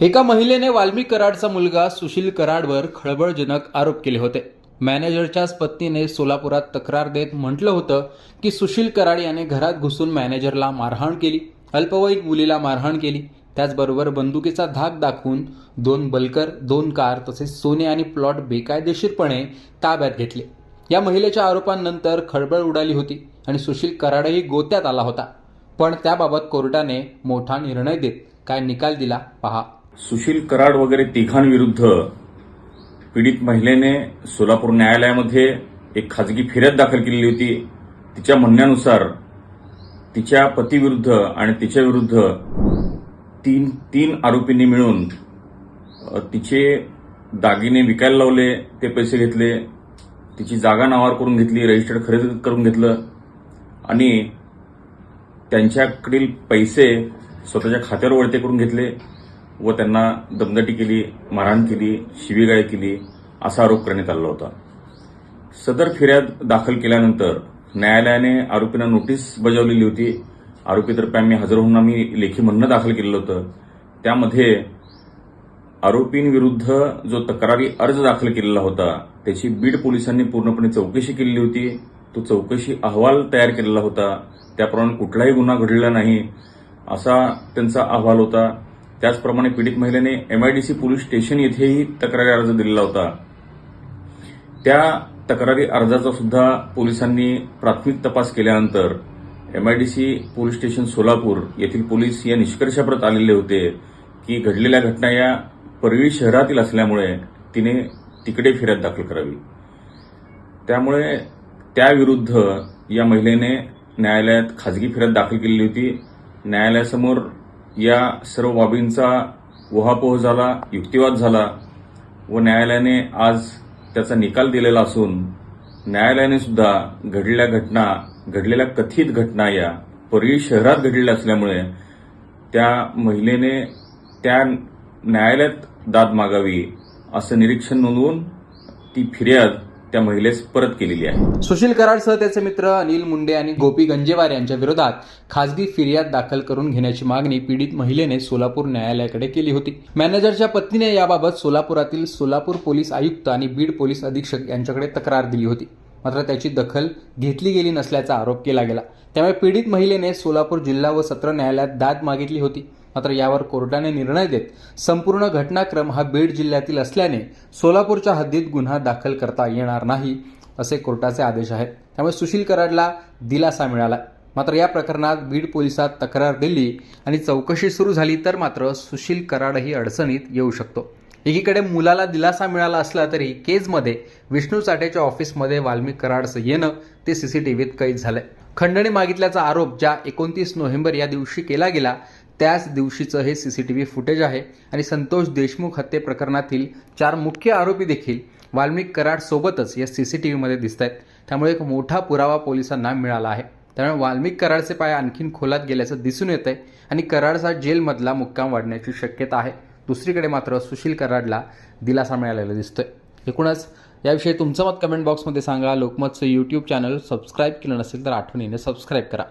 एका महिलेने वाल्मिक कराडचा मुलगा सुशील कराडवर खळबळजनक आरोप केले होते. मॅनेजरच्याच पत्नीने सोलापुरात तक्रार देत म्हटलं होतं की सुशील कराड याने घरात घुसून मॅनेजरला मारहाण केली. अल्पवयीन मुलीला मारहाण केली. त्याचबरोबर बंदुकीचा धाक दाखवून दोन बलकर दोन कार तसेच सोने आणि प्लॉट बेकायदेशीरपणे ताब्यात घेतले. या महिलेच्या आरोपांनंतर खळबळ उडाली होती आणि सुशील कराडही गोत्यात आला होता. पण त्याबाबत कोर्टाने मोठा निर्णय देत काय निकाल दिला पहा. सुशील कराड वगैरे तिघांविरुद्ध पीडित महिलेने सोलापूर न्यायालयामध्ये एक खाजगी फिर्याद दाखल केलेली होती. तिच्या म्हणण्यानुसार तिच्या पतीविरुद्ध आणि तिच्याविरुद्ध तीन तीन आरोपींनी मिळून तिचे दागिने विकायला लावले ते पैसे घेतले तिची जागा नावावर करून घेतली रजिस्टर्ड खरेदी करून घेतलं आणि त्यांच्याकडील पैसे स्वतःच्या खात्यावर वळते करून घेतले. व त्यांना दमदटी केली मारहाण केली शिवीगाळ केली असा आरोप करण्यात आला होता. सदर फिर्याद दाखल केल्यानंतर न्यायालयाने आरोपींना नोटीस बजावलेली होती. आरोपीतर्फे आम्ही हजर होऊन आम्ही लेखी म्हणणं दाखल केलेलं होतं. त्यामध्ये आरोपींविरुद्ध जो तक्रारी अर्ज दाखल केलेला होता त्याची बीड पोलिसांनी पूर्णपणे चौकशी केलेली होती. तो चौकशी अहवाल तयार केलेला होता. त्याप्रमाणे कुठलाही गुन्हा घडलेला नाही असा त्यांचा अहवाल होता. त्याचप्रमाणे पीडित महिलेने एमआयडीसी पोलीस स्टेशन येथेही तक्रारी अर्ज दिलेला होता. त्या तक्रारी अर्जाचा सुद्धा पोलिसांनी प्राथमिक तपास केल्यानंतर एमआयडीसी पोलीस स्टेशन सोलापूर येथील पोलीस या निष्कर्षाप्रत आलेले होते की घडलेल्या घटना या परळी शहरातील असल्यामुळे तिने तिकडे फिर्याद दाखल करावी. त्यामुळे त्याविरुद्ध या महिलेने न्यायालयात खाजगी फिर्याद दाखल केलेली होती. न्यायालयासमोर या सर्व बाबींचा उहापोह झाला युक्तिवाद झाला व न्यायालयाने आज त्याचा निकाल दिलेला असून न्यायालयाने सुद्धा घडलेल्या घटना घडलेल्या कथित घटना या परळी शहरात घडलेल्या असल्यामुळे त्या महिलेने त्या न्यायालयात दाद मागावी असं निरीक्षण नोंदवून ती फिर्याद त्या महिलेस परत केलेली आहे. सुशील कराडसह त्याचे मित्र अनिल मुंडे आणि गोपी गंजेवार यांच्या विरोधात खासगी फिर्याद दाखल करून घेण्याची मागणी पीडित महिलेने सोलापूर न्यायालयाकडे केली होती. मॅनेजरच्या पत्नीने याबाबत सोलापुरातील सोलापूर पोलीस आयुक्त आणि बीड पोलीस अधीक्षक यांच्याकडे तक्रार दिली होती. मात्र त्याची दखल घेतली गेली नसल्याचा आरोप केला गेला. त्यामुळे पीडित महिलेने सोलापूर जिल्हा व सत्र न्यायालयात दाद मागितली होती. मात्र यावर कोर्टाने निर्णय देत संपूर्ण घटनाक्रम हा बीड जिल्ह्यातील असल्याने सोलापूरच्या हद्दीत गुन्हा दाखल करता येणार नाही असे कोर्टाचे आदेश आहेत. त्यामुळे सुशील कराडला दिलासा मिळाला. मात्र या प्रकरणात बीड पोलिसात तक्रार दिली आणि चौकशी सुरू झाली तर मात्र सुशील कराडही अडचणीत येऊ शकतो. एकीकडे मुलाला दिलासा मिळाला असला तरी केजमध्ये विष्णू साठेच्या ऑफिसमध्ये वाल्मिक कराडचं येणं ते सीसीटीव्हीत कैद झालंय. खंडणी मागितल्याचा आरोप ज्या एकोणतीस नोव्हेंबर या दिवशी केला गेला त्याच दिवशीचं हे सीसीटीव्ही फुटेज आहे आणि संतोष देशमुख हत्ये प्रकरणातील चार मुख्य आरोपी देखील वाल्मिक कराड सोबतच या सीसीटीव्हीमध्ये दिसत आहेत त्यामुळे एक मोठा पुरावा पोलिसांना मिळाला आहे. त्यामुळे वाल्मिक कराडचे पाय आणखीन खोलात गेल्याचं दिसून येत आहे आणि कराडचा जेलमधला मुक्काम वाढण्याची शक्यता आहे. दुसरीकडे मात्र सुशील कराडला दिलासा मिळालेला दिसतोय. एकूणच याविषयी तुमचं मत कमेंट बॉक्समध्ये सांगा. लोकमतचं यूट्यूब चॅनल सबस्क्राईब केलं नसेल तर आठवणीने सबस्क्राईब करा.